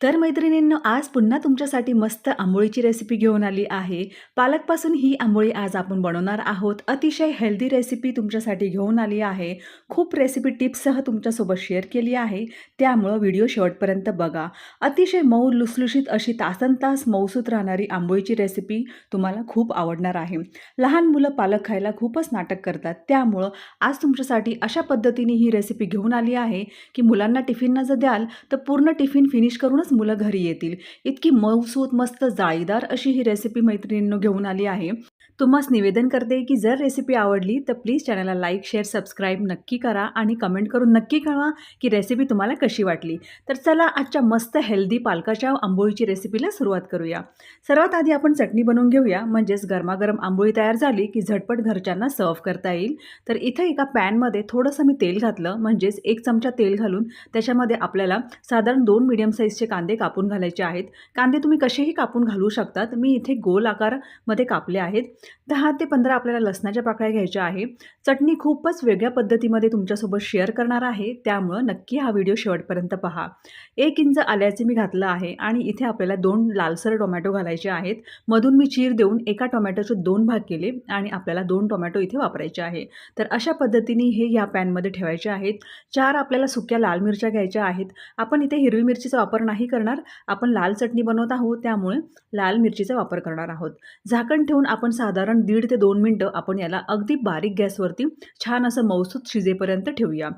तर मैत्रिणींनो आज पुन्हा तुमच्यासाठी मस्त आंबोळीची रेसिपी घेऊन आली आहे. पालकपासून ही आंबोळी आज आपण बनवणार आहोत. अतिशय हेल्दी रेसिपी तुमच्यासाठी घेऊन आली आहे. खूप रेसिपी टिप्ससह तुमच्यासोबत शेअर केली आहे. त्यामुळं व्हिडिओ शेवटपर्यंत बघा. अतिशय मऊ लुसलुशीत अशी तासन तास मऊसूत राहणारी आंबोळीची रेसिपी तुम्हाला खूप आवडणार आहे. लहान मुलं पालक खायला खूपच नाटक करतात. त्यामुळं आज तुमच्यासाठी अशा पद्धतीने ही रेसिपी घेऊन आली आहे की मुलांना टिफिनला जर द्याल तर पूर्ण टिफिन फिनिश करूनच मुलं घरी येतील. इतकी मऊसूत मस्त जाळीदार अशी ही रेसिपी मैत्रिणींनो घेऊन आली आहे. तुम्हास निवेदन करते की जर रेसिपी आवडली तर प्लीज चॅनलला लाईक शेअर सबस्क्राईब नक्की करा आणि कमेंट करून नक्की कळवा की रेसिपी तुम्हाला कशी वाटली. तर चला आजच्या मस्त हेल्दी पालकाच्या आंबोळीची रेसिपीला सुरुवात करूया. सर्वात आधी आपण चटणी बनवून घेऊया. म्हणजेच गरमागरम आंबोळी तयार झाली की झटपट घरच्यांना सर्व्ह करता येईल. तर इथं एका पॅनमध्ये थोडंसं मी तेल घातलं. म्हणजेच एक चमचा तेल घालून त्याच्यामध्ये आपल्याला साधारण दोन मिडियम साईजचे कांदे कापून घालायचे आहेत. कांदे तुम्ही कसेही कापून घालू शकतात. मी इथे गोल आकारमध्ये कापले आहेत. दहा ते पंधरा आपल्याला लसणाच्या पाकळ्या घ्यायच्या आहे. चटणी खूपच वेगळ्या पद्धतीमध्ये तुमच्यासोबत शेअर करणार आहे. त्यामुळं नक्की हा व्हिडिओ शेवटपर्यंत पहा. एक इंच आल्याचे मी घातलं आहे आणि इथे आपल्याला दोन लालसर टोमॅटो घालायचे आहेत. मधून मी चीर देऊन एका टोमॅटोचे दोन भाग केले आणि आपल्याला दोन टोमॅटो इथे वापरायचे आहे. तर अशा पद्धतीने हे ह्या पॅनमध्ये ठेवायचे आहेत. चार आपल्याला सुक्या लाल मिरच्या घ्यायच्या आहेत. आपण इथे हिरवी मिरचीचा वापर नाही करणार. आपण लाल चटणी बनवत आहोत. त्यामुळे लाल मिरचीचा वापर करणार आहोत. झाकण ठेवून आपण साधारण दीड ते दोन मिनटं आपण याला अगदी बारीक गॅसवरती छान असं मौसूद शिजेपर्यंत ठेवूया.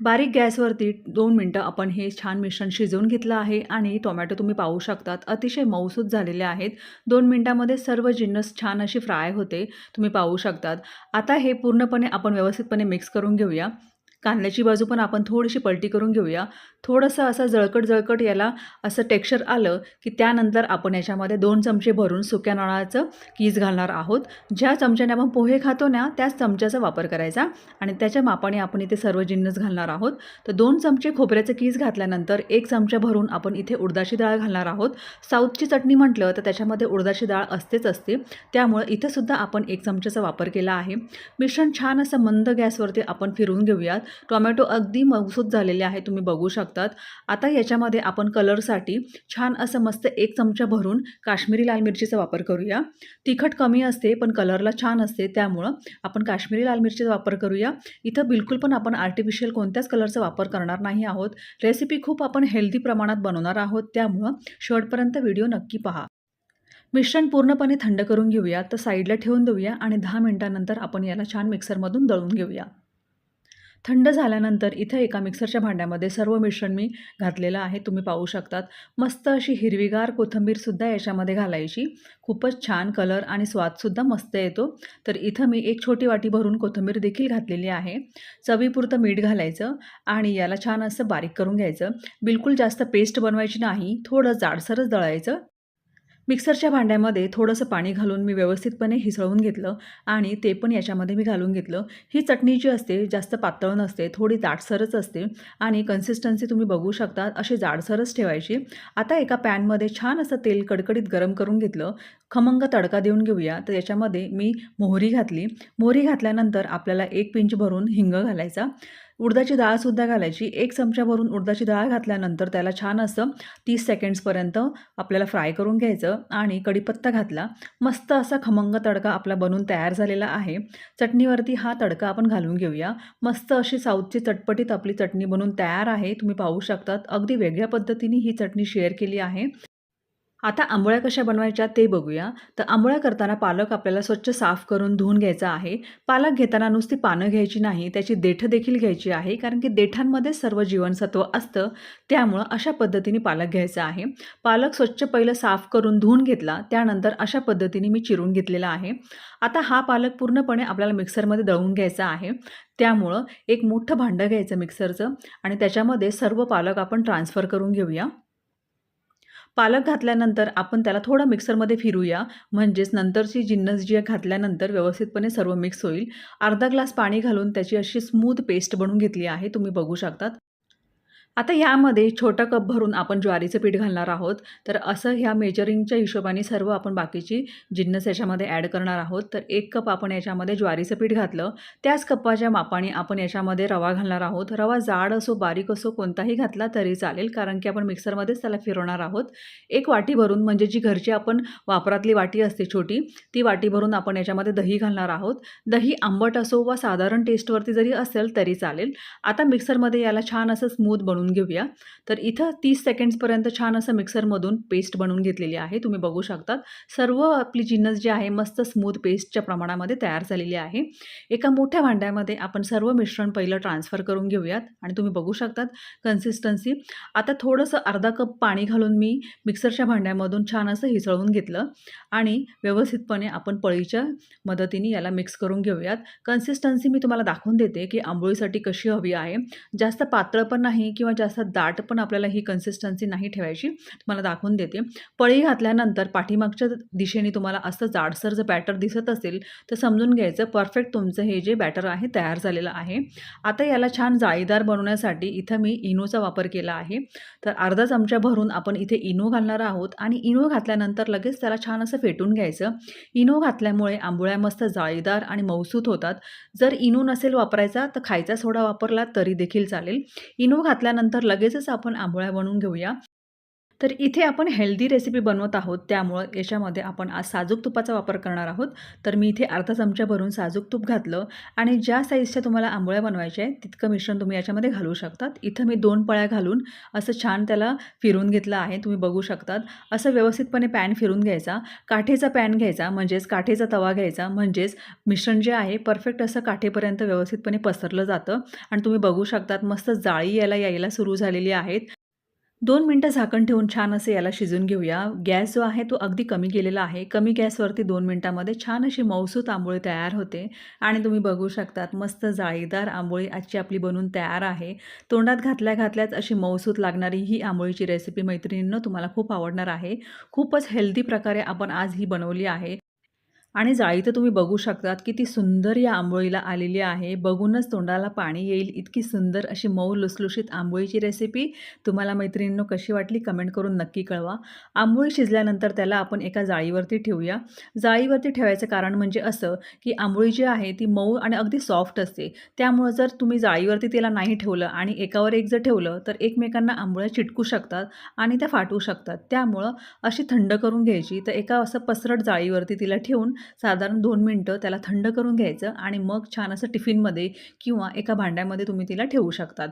बारीक गॅसवरती दोन मिनटं आपण हे छान मिश्रण शिजवून घेतलं आहे आणि टोमॅटो तुम्ही पाहू शकतात अतिशय मऊसूद झालेले आहेत. दोन मिनटामध्ये सर्व जिन्नस छान अशी फ्राय होते तुम्ही पाहू शकतात. आता हे पूर्णपणे आपण व्यवस्थितपणे मिक्स करून घेऊया. कांद्याची बाजू पण आपण थोडीशी पलटी करून घेऊया. थोडंसं असं जळकट जळकट याला असं टेक्स्चर आलं की त्यानंतर आपण याच्यामध्ये दोन चमचे भरून सुक्या नारळाचं कीज घालणार आहोत. ज्या चमच्याने आपण पोहे खातो ना त्याच चमच्याचा वापर करायचा आणि त्याच्या मापाने आपण इथे सर्व जिन्नस घालणार आहोत. तर दोन चमचे खोबऱ्याचं कीज घातल्यानंतर एक चमचा भरून आपण इथे उडदाची डाळ घालणार आहोत. साऊथची चटणी म्हटलं तर त्याच्यामध्ये उडदाची डाळ असतेच असते. त्यामुळं इथंसुद्धा आपण एक चमच्याचा वापर केला आहे. मिश्रण छान असं मंद गॅसवरती आपण फिरवून घेऊयात. टोमॅटो अगदी मऊसूत झालेले आहे तुम्ही बघू शकतात. आता याच्यामध्ये आपण कलरसाठी छान असं मस्त एक चमचा भरून काश्मीरी लाल मिरचीचा वापर करूया. तिखट कमी असते पण कलरला छान असते त्यामुळं आपण काश्मीरी लाल मिरचीचा वापर करूया. इथं बिलकुल पण आपण आर्टिफिशियल कोणत्याच कलरचा वापर करणार नाही आहोत. रेसिपी खूप आपण हेल्दी प्रमाणात बनवणार आहोत त्यामुळं शेवटपर्यंत व्हिडिओ नक्की पहा. मिश्रण पूर्णपणे थंड करून घेऊया तर साईडला ठेवून देऊया आणि दहा मिनटानंतर आपण याला छान मिक्सरमधून दळून घेऊया. थंड झाल्यानंतर इथं एका मिक्सरच्या भांड्यामध्ये सर्व मिश्रण मी घातलेलं आहे. तुम्ही पाहू शकतात. मस्त अशी हिरवीगार कोथिंबीरसुद्धा याच्यामध्ये घालायची. खूपच छान कलर आणि स्वादसुद्धा मस्त येतो. तर इथं मी एक छोटी वाटी भरून कोथिंबीर देखील घातलेली आहे. चवीपुरतं मीठ घालायचं आणि याला छान असं बारीक करून घ्यायचं. बिलकुल जास्त पेस्ट बनवायची नाही. थोडं जाडसरच दळायचं. मिक्सरच्या भांड्यामध्ये थोडंसं पाणी घालून मी व्यवस्थितपणे हिसळून घेतलं आणि ते पण याच्यामध्ये मी घालून घेतलं. ही चटणी जी असते जास्त पातळ नसते थोडी जाडसरच असते आणि कन्सिस्टन्सी तुम्ही बघू शकता अशी जाडसरच ठेवायची. आता एका पॅनमध्ये छान असं तेल कडकडीत गरम करून घेतलं. खमंग तडका देऊन घेऊया. तर याच्यामध्ये मी मोहरी घातली. मोहरी घातल्यानंतर आपल्याला एक पिंच भरून हिंग घालायचा. उडदाची डाळसुद्धा घालायची. एक चमच्यावरून भरून उडदाची डाळ घातल्यानंतर त्याला छान असं तीस सेकंड्सपर्यंत आपल्याला फ्राय करून घ्यायचं आणि कढीपत्ता घातला. मस्त असा खमंग तडका आपला बनून तयार झालेला आहे. चटणीवरती हा तडका आपण घालून घेऊया. मस्त अशी साऊथची चटपटीत आपली चटणी बनून तयार आहे. तुम्ही पाहू शकतात. अगदी वेगळ्या पद्धतीने ही चटणी शेअर केली आहे. आता आंबोळ्या कशा बनवायच्या ते बघूया. तर आंबोळ्या करताना पालक आपल्याला स्वच्छ साफ करून धुवून घ्यायचा आहे. पालक घेताना नुसती पानं घ्यायची नाही त्याची देठं देखील घ्यायची आहे. कारण की देठांमध्ये सर्व जीवनसत्व असतं. त्यामुळं अशा पद्धतीने पालक घ्यायचा आहे. पालक स्वच्छ पहिलं साफ करून धुवून घेतला त्यानंतर अशा पद्धतीने मी चिरून घेतलेला आहे. आता हा पालक पूर्णपणे आपल्याला मिक्सरमध्ये दळून घ्यायचा आहे. त्यामुळं एक मोठं भांडं घ्यायचं मिक्सरचं आणि त्याच्यामध्ये सर्व पालक आपण ट्रान्सफर करून घेऊया. पालक घातल्यानंतर आपण त्याला थोडं मिक्सरमध्ये फिरूया. म्हणजेच नंतरची जिन्नस जी घातल्यानंतर व्यवस्थितपणे सर्व मिक्स होईल. अर्धा ग्लास पाणी घालून त्याची अशी स्मूथ पेस्ट बनवून घेतली आहे. तुम्ही बघू शकतात. आता यामध्ये छोटा कप भरून आपण ज्वारीचं पीठ घालणार आहोत. तर असं ह्या मेजरिंगच्या हिशोबाने सर्व आपण बाकीची जिन्नस याच्यामध्ये ॲड करणार आहोत. तर एक कप आपण याच्यामध्ये ज्वारीचं पीठ घातलं. त्याच कपाच्या मापाने आपण याच्यामध्ये रवा घालणार आहोत. रवा जाड असो बारीक असो कोणताही घातला तरी चालेल कारण की आपण मिक्सरमध्येच त्याला फिरवणार आहोत. एक वाटी भरून म्हणजे जी घरची आपण वापरातली वाटी असते छोटी ती वाटी भरून आपण याच्यामध्ये दही घालणार आहोत. दही आंबट असो वा साधारण टेस्टवरती जरी असेल तरी चालेल. आता मिक्सरमध्ये याला छान असं स्मूथ बनवून घेऊया. तर इथं तीस सेकंड्सपर्यंत छान असं मिक्सरमधून पेस्ट बनवून घेतलेली आहे. तुम्ही बघू शकतात. सर्व आपली जिन्नस जी आहे मस्त स्मूथ पेस्टच्या प्रमाणामध्ये तयार झालेली आहे. एका मोठ्या भांड्यामध्ये आपण सर्व मिश्रण पहिलं ट्रान्सफर करून घेऊयात. आणि तुम्ही बघू शकतात कन्सिस्टन्सी आता थोडंसं अर्धा कप पाणी घालून मी मिक्सरच्या भांड्यामधून छान असं हिसळून घेतलं. आणि व्यवस्थितपणे आपण पळीच्या मदतीने याला मिक्स करून घेऊयात. कन्सिस्टन्सी मी तुम्हाला दाखवून देते की आंबोळीसाठी कशी हवी आहे. जास्त पातळ पण नाही किंवा जास्त दाट पण आपल्याला ही कन्सिस्टन्सी नाही ठेवायची. तुम्हाला दाखवून देते. पळी घातल्यानंतर पाठीमागच्या दिशेने तुम्हाला असं जाडसर जर बॅटर दिसत असेल तर समजून घ्यायचं परफेक्ट तुमचं हे जे बॅटर आहे तयार झालेलं आहे. आता याला छान जाळीदार बनवण्यासाठी इथं मी इनोचा वापर केला आहे. तर अर्धा चमचा भरून आपण इथे इनो घालणार आहोत आणि इनो घातल्यानंतर लगेच त्याला छान असं फेटून घ्यायचं. इनो घातल्यामुळे आंबोळ्या मस्त जाळीदार आणि मौसूत होतात. जर इनो नसेल वापरायचा तर खायचा सोडा वापरला तरी देखील चालेल. इनो घातल्यानंतर लगेचच आपण आंबोळ्या बनवून घेऊया. तर इथे आपण हेल्दी रेसिपी बनवत आहोत. त्यामुळं याच्यामध्ये आपण आज साजूक तुपाचा वापर करणार आहोत. तर मी इथे अर्धा चमचा भरून साजूक तूप घातलं आणि ज्या साईजच्या तुम्हाला आंबोळ्या बनवायच्या आहे तितकं मिश्रण तुम्ही याच्यामध्ये घालू शकतात. इथं मी दोन पळ्या घालून असं छान त्याला फिरून घेतलं आहे. तुम्ही बघू शकतात. असं व्यवस्थितपणे पॅन फिरून घ्यायचा. काठेचा पॅन घ्यायचा म्हणजेच काठेचा तवा घ्यायचा म्हणजेच मिश्रण जे आहे परफेक्ट असं काठेपर्यंत व्यवस्थितपणे पसरलं जातं. आणि तुम्ही बघू शकतात मस्त जाळी यायला यायला सुरू झालेली आहेत. दोन मिनटं झाकण ठेवून छान असे याला शिजून घेऊया. गॅस जो आहे तो अगदी कमी केलेला आहे. कमी गॅसवरती दोन मिनटामध्ये छान अशी मौसूत आंबोळी तयार होते. आणि तुम्ही बघू शकतात मस्त जाळीदार आंबोळी आजची आपली बनवून तयार आहे. तोंडात घातल्या घातल्याच अशी मौसूत लागणारी ही आंबोळीची रेसिपी मैत्रिणींनं तुम्हाला खूप आवडणार आहे. खूपच हेल्दी प्रकारे आपण आज ही बनवली आहे. आणि जाळी तर तुम्ही बघू शकतात किती सुंदर या आंबोळीला आलेली आहे. बघूनच तोंडाला पाणी येईल. इतकी सुंदर अशी मऊ लुसलुशीत आंबोळीची रेसिपी तुम्हाला मैत्रिणींनो कशी वाटली कमेंट करून नक्की कळवा. आंबोळी शिजल्यानंतर त्याला आपण एका जाळीवरती ठेवूया. जाळीवरती ठेवायचं कारण म्हणजे असं की आंबोळी जी आहे ती मऊ आणि अगदी सॉफ्ट असते. त्यामुळं जर तुम्ही जाळीवरती तिला नाही ठेवलं आणि एकावर एक जर ठेवलं तर एकमेकांना आंबोळ्या चिटकू शकतात आणि त्या फाटू शकतात. त्यामुळं अशी थंड करून घ्यायची. तर एका असं पसरट जाळीवरती तिला ठेवून साधारण दोन मिनटं त्याला थंड करून घ्यायचं आणि मग छान असं टिफिनमध्ये किंवा एका भांड्यामध्ये तुम्ही तिला ठेवू शकतात.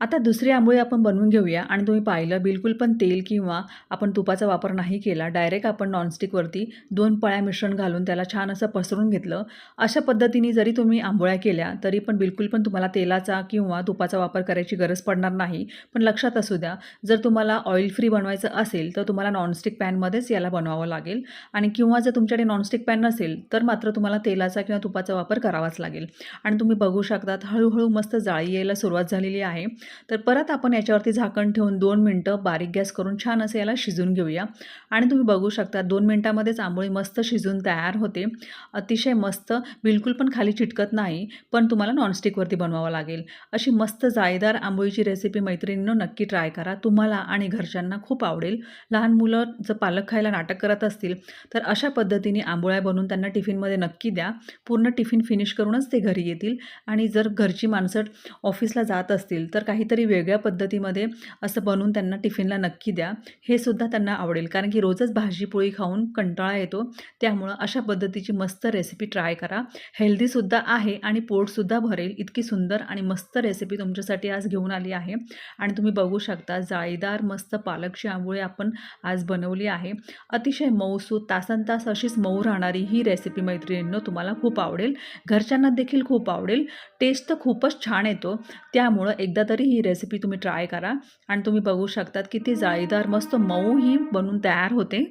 आता दुसरी आंबोळी आपण बनवून घेऊया आणि तुम्ही पाहिलं बिलकुल पण तेल किंवा आपण तुपाचा वापर नाही केला. डायरेक्ट आपण नॉनस्टिकवरती दोन पळ्या मिश्रण घालून त्याला छान असं पसरून घेतलं. अशा पद्धतीने जरी तुम्ही आंबोळ्या केल्या तरी पण बिलकुल पण तुम्हाला तेलाचा किंवा तुपाचा वापर करायची गरज पडणार नाही. पण लक्षात असू द्या जर तुम्हाला ऑइल फ्री बनवायचं असेल तर तुम्हाला नॉनस्टिक पॅनमध्येच याला बनवावं लागेल. आणि किंवा जर तुमच्याकडे नॉनस्टिक पॅन नसेल तर मात्र तुम्हाला तेलाचा किंवा तुपाचा वापर करावाच लागेल. आणि तुम्ही बघू शकतात हळूहळू मस्त जाळी यायला सुरुवात झालेली आहे. तर परत आपण याच्यावरती झाकण ठेवून दोन मिनटं बारीक गॅस करून छान असं याला शिजून घेऊया. आणि तुम्ही बघू शकता दोन मिनटामध्येच आंबोळी मस्त शिजून तयार होते. अतिशय मस्त बिलकुल पण खाली चिटकत नाही पण तुम्हाला नॉनस्टिकवरती बनवावं लागेल. अशी मस्त जाळीदार आंबोळीची रेसिपी मैत्रिणीनं नक्की ट्राय करा. तुम्हाला आणि घरच्यांना खूप आवडेल. लहान मुलं जर पालक खायला नाटक करत असतील तर अशा पद्धतीने आंबोळ्या बनवून त्यांना टिफिनमध्ये नक्की द्या. पूर्ण टिफिन फिनिश करूनच ते घरी येतील. आणि जर घरची माणसं ऑफिसला जात असतील तर काही काहीतरी वेगळ्या पद्धतीमध्ये असं बनवून त्यांना टिफिनला नक्की द्या. हे सुद्धा त्यांना आवडेल. कारण की रोजच भाजीपोळी खाऊन कंटाळा येतो. त्यामुळं अशा पद्धतीची मस्त रेसिपी ट्राय करा. हेल्दीसुद्धा आहे आणि पोटसुद्धा भरेल. इतकी सुंदर आणि मस्त रेसिपी तुमच्यासाठी आज घेऊन आली आहे. आणि तुम्ही बघू शकता जाळीदार मस्त पालकची आंबोळी आपण आज बनवली आहे. अतिशय मऊसू तासन तास अशीच मऊ राहणारी ही रेसिपी मैत्रिणींनो तुम्हाला खूप आवडेल. घरच्यांना देखील खूप आवडेल. टेस्ट तर खूपच छान येतो. त्यामुळं एकदा तरी ही रेसिपी तुम्ही ट्राय करा. आणि तुम्ही बघू शकतात किती जाळीदार मस्त मऊ ही बनून तयार होते.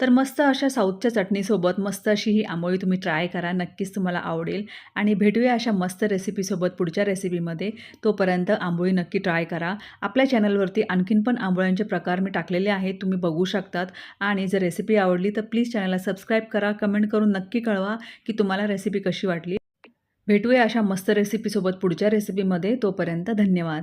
तर मस्त अशा साऊथच्या चटणीसोबत मस्त अशी ही आंबोळी तुम्ही ट्राय करा. नक्कीच तुम्हाला आवडेल. आणि भेटूया अशा मस्त रेसिपीसोबत पुढच्या रेसिपीमध्ये तोपर्यंत आंबोळी नक्की ट्राय करा. आपल्या चॅनलवरती आणखीन पण आंबोळ्यांचे प्रकार मी टाकलेले आहेत. तुम्ही बघू शकतात. आणि जर रेसिपी आवडली तर प्लीज चॅनलला सबस्क्राईब करा. कमेंट करून नक्की कळवा की तुम्हाला रेसिपी कशी वाटली. भेटूया अशा मस्त रेसिपीसोबत पुढच्या रेसिपीमध्ये तोपर्यंत धन्यवाद.